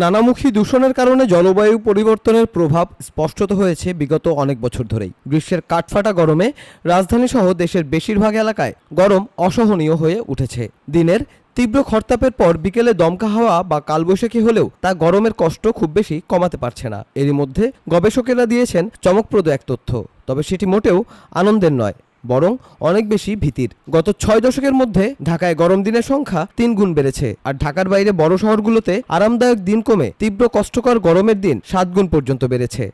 নানামুখী দূষণের কারণে জলবায়ু পরিবর্তনের প্রভাব স্পষ্টত হয়েছে বিগত অনেক বছর ধরেই। গ্রীষ্মের কাঠফাটা গরমে রাজধানী সহ দেশের বেশিরভাগ এলাকায় গরম অসহনীয় হয়ে উঠেছে। দিনের তীব্র খরতাপের পর বিকেলে দমকা হাওয়া বা কালবৈশাখী হলেও তা গরমের কষ্ট খুব বেশি কমাতে পারছে না। এরই মধ্যে গবেষকেরা দিয়েছেন চমকপ্রদ এক তথ্য, তবে সেটি মোটেও আনন্দের নয়। বরং অনেক বেশি ভীতির। গত ছয় দশকের মধ্যে ঢাকায় গরম দিনের সংখ্যা তিন গুণ বেড়েছে আর ঢাকার বাইরে বড় শহরগুলোতে আরামদায়ক দিন কমে তীব্র কষ্টকর গরমের দিন সাত গুণ পর্যন্ত বেড়েছে।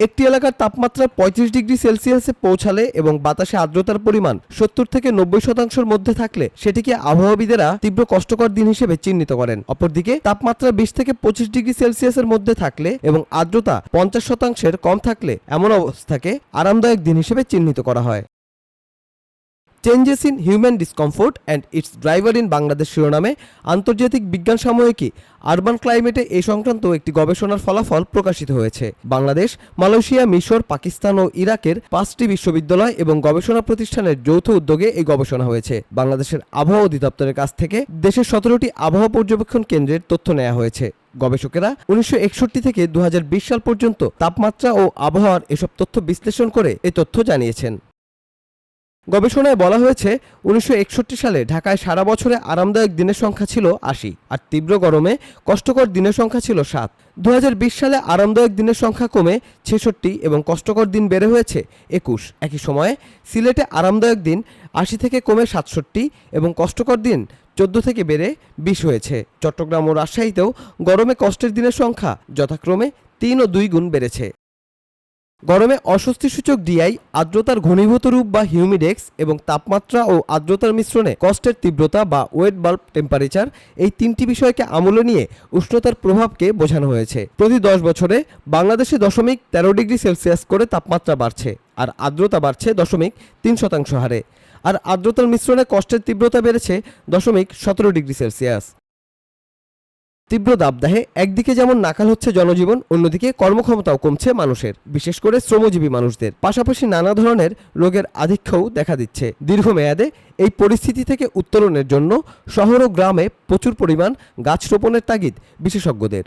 একটি এলাকার তাপমাত্রা পঁয়ত্রিশ ডিগ্রি সেলসিয়াসে পৌঁছালে এবং বাতাসে আর্দ্রতার পরিমাণ সত্তর থেকে নব্বই শতাংশের মধ্যে থাকলে সেটিকে আবহাওয়াবিদেরা তীব্র কষ্টকর দিন হিসেবে চিহ্নিত করেন। অপরদিকে, তাপমাত্রা বিশ থেকে পঁচিশ ডিগ্রি সেলসিয়াসের মধ্যে থাকলে এবং আর্দ্রতা পঞ্চাশ শতাংশের কম থাকলে এমন অবস্থাকে আরামদায়ক দিন হিসেবে চিহ্নিত করা হয়। Changes in human discomfort and its driver in Bangladesh শিরোনামে আন্তর্জাতিক বিজ্ঞান সাময়িকী আরবান ক্লাইমেটে এ সংক্রান্ত একটি গবেষণার ফলাফল প্রকাশিত হয়েছে। বাংলাদেশ, মালয়েশিয়া, মিশর, পাকিস্তান ও ইরাকের পাঁচটি বিশ্ববিদ্যালয় এবং গবেষণা প্রতিষ্ঠানের যৌথ উদ্যোগে এই গবেষণা হয়েছে। বাংলাদেশের আবহাওয়া অধিদপ্তরের কাছ থেকে দেশের সতেরোটি আবহাওয়া পর্যবেক্ষণ কেন্দ্রের তথ্য নেওয়া হয়েছে। গবেষকেরা উনিশশো একষট্টি থেকে দু হাজার বিশ সাল পর্যন্ত তাপমাত্রা ও আবহাওয়ার এসব তথ্য বিশ্লেষণ করে এ তথ্য জানিয়েছেন। গবেষণায় বলা হয়েছে, উনিশশো একষট্টি সালে ঢাকায় সারা বছরে আরামদায়ক দিনের সংখ্যা ছিল আশি, আর তীব্র গরমে কষ্টকর দিনের সংখ্যা ছিল সাত। দু সালে আরামদায়ক দিনের সংখ্যা কমে ছেষট্টি এবং কষ্টকর দিন বেড়ে হয়েছে একুশ। একই সময়ে সিলেটে আরামদায়ক দিন আশি থেকে কমে সাতষট্টি এবং কষ্টকর দিন চোদ্দ থেকে বেড়ে বিশ হয়েছে। চট্টগ্রাম ও রাজশাহীতেও গরমে কষ্টের দিনের সংখ্যা যথাক্রমে তিন ও দুই গুণ বেড়েছে। গরমে অস্বস্তিসূচক ডিআই, আর্দ্রতার ঘনীভূত রূপ বা হিউমিডেক্স এবং তাপমাত্রা ও আর্দ্রতার মিশ্রণে কষ্টের তীব্রতা বা ওয়েট বাল্ব টেম্পারেচার এই তিনটি বিষয়কে আমলে নিয়ে উষ্ণতার প্রভাবকে বোঝানো হয়েছে। প্রতি দশ বছরে বাংলাদেশে দশমিক তেরো ডিগ্রি সেলসিয়াস করে তাপমাত্রা বাড়ছে আর আর্দ্রতা বাড়ছে দশমিক তিন শতাংশ হারে। আর আর্দ্রতার মিশ্রণে কষ্টের তীব্রতা বেড়েছে দশমিক সতেরো ডিগ্রি সেলসিয়াস। তীব্র দাবদাহে, একদিকে যেমন নাকাল হচ্ছে জনজীবন, অন্যদিকে কর্মক্ষমতাও কমছে মানুষের, বিশেষ করে শ্রমজীবী মানুষদের। পাশাপাশি নানা ধরনের রোগের আধিক্যও দেখা দিচ্ছে। দীর্ঘমেয়াদে এই পরিস্থিতি থেকে উত্তরণের জন্য শহর ও গ্রামে প্রচুর পরিমাণ গাছ রোপণের তাগিদ বিশেষজ্ঞদের।